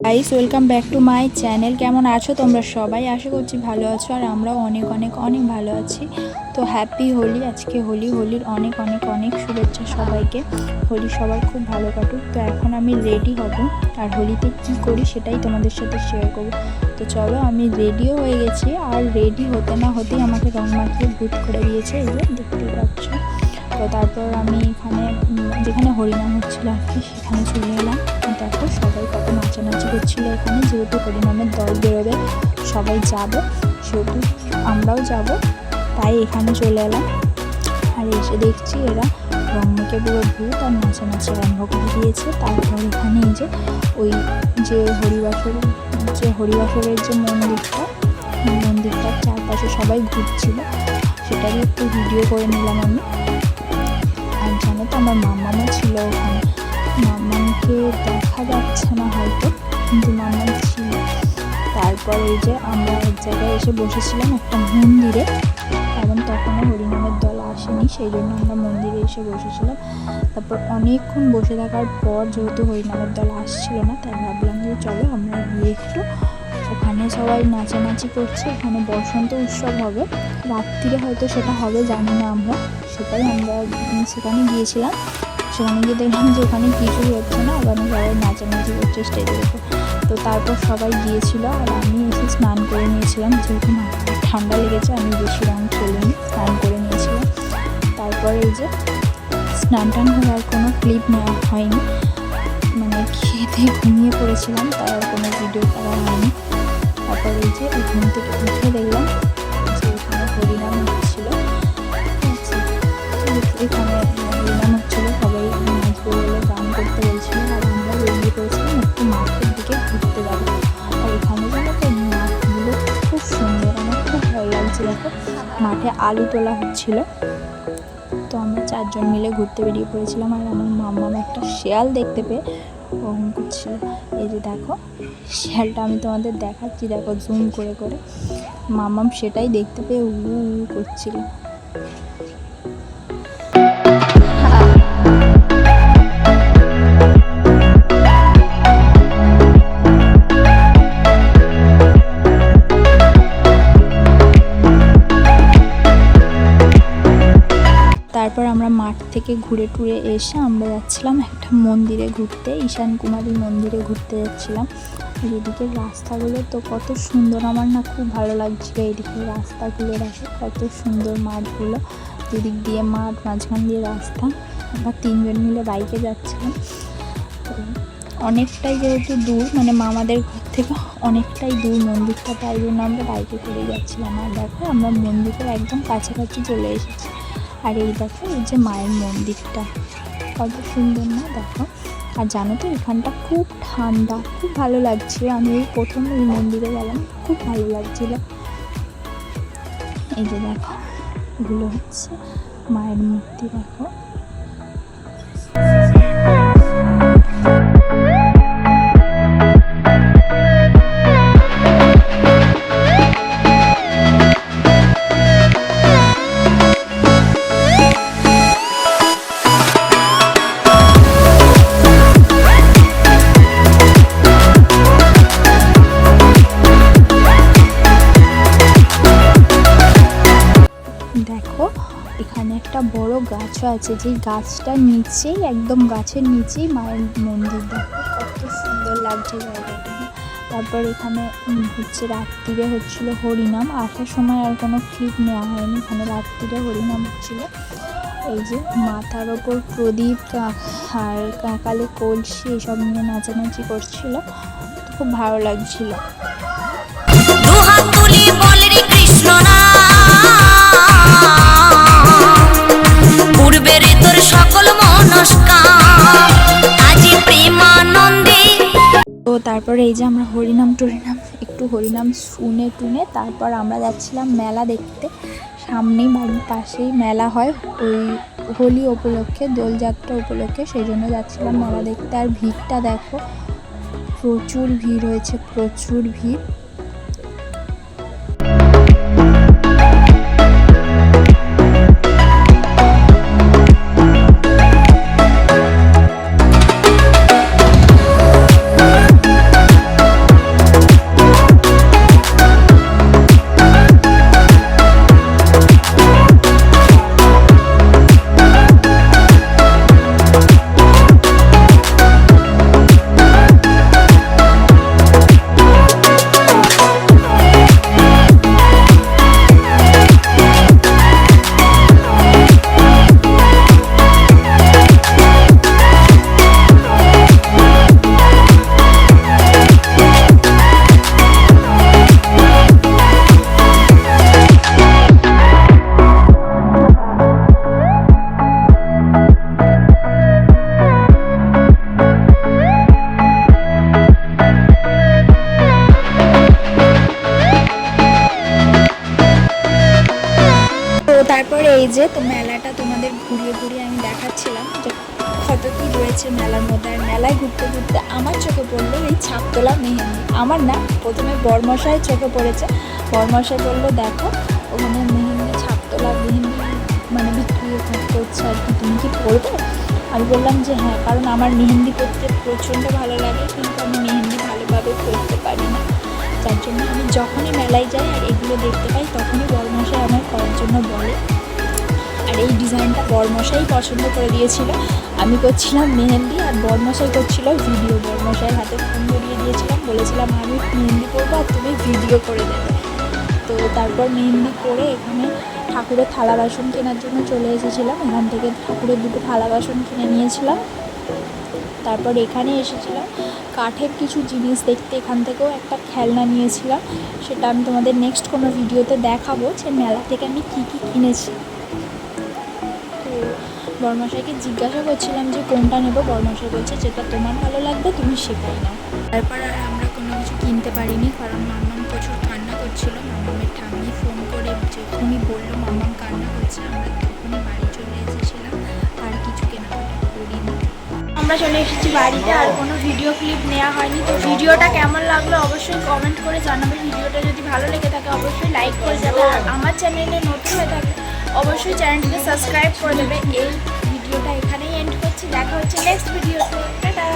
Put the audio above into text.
Guys welcome back to my channel কেমন আছো তোমরা সবাই? আশা করছি ভালো আছো আর আমরাও অনেক অনেক অনেক ভালো আছি। তো হ্যাপি হোলি, আজকে হোলি, হোলির অনেক অনেক অনেক শুভেচ্ছা সবাইকে। হোলি সবার খুব ভালো কাটুক। তো এখন আমি রেডি হব আর হোলিতে কি করি সেটাই তোমাদের সাথে শেয়ার করব। তো চলো, আমি রেডিও হয়ে গেছি আর রেডি হতে না হতেই আমাকে রং মাখিয়ে ভূত করে দিয়েছে এই যে, দেখতে পাচ্ছ? তো তারপর আমি এখানে যেখানে হরিনাম হচ্ছিল আর কি, সেখানে চলে এলাম। দেখো সবাই নাচানাচি করছিল এখানে, যেহেতু হরিনামের দল বেরোবে, সবাই যাবে, সেহেতু আমরাও যাব, তাই এখানে চলে এলাম। আর এসে দেখছি এরা মেখে পুরো ভূত আর নাচানাচি আরম্ভ করে দিয়েছে। তারপর এখানে এই যে ওই যে হরিবাসর, যে হরিবাসরের যে মন্দিরটা মন্দিরটার চারপাশে সবাই ঘুরছিল। সেটারই একটু ভিডিও করে নিলাম আমি। আর জানো তো, আমার মামামও ছিল ওখানে। মামাকে দেখা যাচ্ছে না হয়তো, কিন্তু মামা ছিল। তারপর এই যে আমরা এক জায়গায় এসে বসেছিলাম একটা মন্দিরে, কারণ তখনও হরিনামের দল আসেনি, সেই জন্য আমরা মন্দিরে এসে বসেছিলাম। তারপর অনেকক্ষণ বসে থাকার পর যেহেতু হরিনামের দল আসছিল না, তাই ভাবলাম যে চলো আমরা গিয়ে একটু ওখানে সবাই নাচানাচি করছে, ওখানে বসন্ত উৎসব হবে। রাত্রিরে হয়তো সেটা হবে, জানি না আমরা। সেটাই আমরা সেখানে গিয়েছিলাম। সেখানে গিয়ে দেখলাম যে ওখানে কিছুই হচ্ছে না, ওখানে সবাই নাচানাচি করছে স্টেজের উপর। তো তারপর সবাই গিয়েছিল আর আমি এসে স্নান করে নিয়েছিলাম, যেহেতু ঠান্ডা লেগেছে, আমি বেশি রং খেলিনি স্নান করে নিয়েছিলাম। তারপর এই যে স্নান টান আর কোনো ক্লিপ নেওয়া হয়নি। মানে খেতে ঘুমিয়ে পড়েছিলাম, তাই আর কোনো ভিডিও করা হয়নি। তারপর এই যে ঘুম থেকে উঠে দেখলাম যে এখানে হরিনাম হচ্ছিল? এখানে মাঠে আলু তোলা হচ্ছিল। তো আমরা চারজন মিলে ঘুরতে বেরিয়ে পড়েছিলাম আর আমার মাম্মাম একটা শেয়াল দেখতে পেয়ে ওরকম করছিল এই যে দেখো, শেয়ালটা আমি তোমাদের দেখাচ্ছি, দেখো জুম করে করে। মামাম সেটাই দেখতে পেয়ে উ করছিল। আমরা মাঠ থেকে ঘুরে টুরে এসে আমরা যাচ্ছিলাম একটা মন্দিরে ঘুরতে, ঈশান কুমারী মন্দিরে ঘুরতে যাচ্ছিলাম। আর এদিকে রাস্তাগুলো তো কত সুন্দর, আমার না খুব ভালো লাগছিল এদিকে রাস্তাগুলো দেখো কত সুন্দর মাঠগুলো। দুদিক দিয়ে মাঠ, মাঝখান দিয়ে রাস্তা, আমরা তিনজন মিলে বাইকে যাচ্ছিলাম। তো অনেকটাই যেহেতু দূর মানে মামাদের ঘর থেকে অনেকটাই দূর মন্দিরটা, তাই জন্য আমরা বাইকে করে যাচ্ছিলাম। আর দেখো, আমরা মন্দিরের একদম কাছাকাছি চলে এসেছি। আর এই দেখো, এই যে মায়ের মন্দিরটা। কত সুন্দর না দেখো? আর জানো তো, এখানটা খুব ঠান্ডা, খুব ভালো লাগছিল। আমি এই প্রথম এই মন্দিরে গেলাম, খুব ভালো লাগছিল। এই যে দেখো, এগুলো হচ্ছে মায়ের মূর্তি, দেখো। একটা বড় গাছও আছে, যে গাছটার নিচেই, একদম গাছের নিচেই মায়ের মন্দির। দেখো কত সুন্দর লাগছে জায়গাটা। তারপর এখানে হচ্ছে রাত্রিরে হচ্ছিল হরিনাম। আসার সময় আর কোনো ক্লিপ নেওয়া হয়নি। এখানে রাত্রিরে হরিনাম হচ্ছিল। এই যে মাথার ওপর প্রদীপ আর কাকালে কলসি, এসব নিয়ে নাচানাচি করছিল। খুব ভালো লাগছিল। কৃষ্ণ তারপরে এই যে আমরা হরিনাম টরিনাম, একটু হরিনাম শুনে টুনে তারপর আমরা যাচ্ছিলাম মেলা দেখতে। সামনেই বাড়ির পাশেই মেলা হয়, ওই হোলি উপলক্ষে, দোলযাত্রা উপলক্ষে, সেই জন্য যাচ্ছিলাম মেলা দেখতে। আর ভিড়টা দেখো, প্রচুর ভিড় হয়েছে, প্রচুর ভিড়। যে তো মেলাটা তোমাদের ঘুরিয়ে ঘুরিয়ে আমি দেখাচ্ছিলাম যে কত কী রয়েছে মেলার মধ্যে। আর মেলায় ঘুরতে ঘুরতে আমার চোখে পড়ল এই ছাপতলা মেহেন্দি। আমার না, প্রথমে বরমশাই চোখে পড়েছে। বরমশাই বলল, দেখো, ওখানে মেহেন্দি, ছাপতলা মেহেন্দি মানে বিক্রি করছে আর কি। তুমি কি পড়বে আমি বললাম যে হ্যাঁ কারণ আমার মেহেন্দি করতে প্রচণ্ড ভালো লাগে, কিন্তু আমি মেহেন্দি ভালোভাবে করতে পারি না। যার জন্য আমি যখনই মেলায় যাই আর এগুলো দেখতে পাই, তখনই বরমশাই আমার করার জন্য বলে। আর এই ডিজাইনটা বরমশাই পছন্দ করে দিয়েছিল। আমি করছিলাম মেহেন্দি আর বরমশাই করছিল ভিডিও। বরমশাইয়ের হাতে ফোন ধরিয়ে দিয়েছিলাম, বলেছিলাম, আমি মেহেন্দি করব আর তুমি ভিডিও করে দেবে। তো তারপর মেহেন্দি করে এখানে ঠাকুরের থালা বাসন কেনার জন্য চলে এসেছিলাম। এখান থেকে ঠাকুরের দুটো থালা বাসন কিনে নিয়েছিলাম। তারপর এখানে এসেছিলাম। কাঠের কিছু জিনিস দেখতে এখান থেকেও একটা খেলনা নিয়েছিলাম। সেটা আমি তোমাদের নেক্সট কোনো ভিডিওতে দেখাবো যে মেলা থেকে আমি কী কী কিনেছি। তো বর্মশাইকে জিজ্ঞাসা করছিলাম যে কোনটা নেব? বর্মশাই বলছে, যেটা তোমার ভালো লাগবে, তুমি সেটাই নাও। তারপর আমরা চলে এসেছি বাড়িতে, আর কোনো ভিডিও ক্লিপ নেওয়া হয়নি। তো ভিডিওটা কেমন লাগল অবশ্যই কমেন্ট করে জানাবে। ভিডিওটা যদি ভালো লেগে থাকে, অবশ্যই লাইক করে যাবে। আর আমার চ্যানেলে নতুন হয়ে থাকে অবশ্যই চ্যানেলটিকে সাবস্ক্রাইব করে দেবে। এই ভিডিওটা এখানেই এন্ড করছি। দেখা হচ্ছে নেক্সট ভিডিওতে টাটা!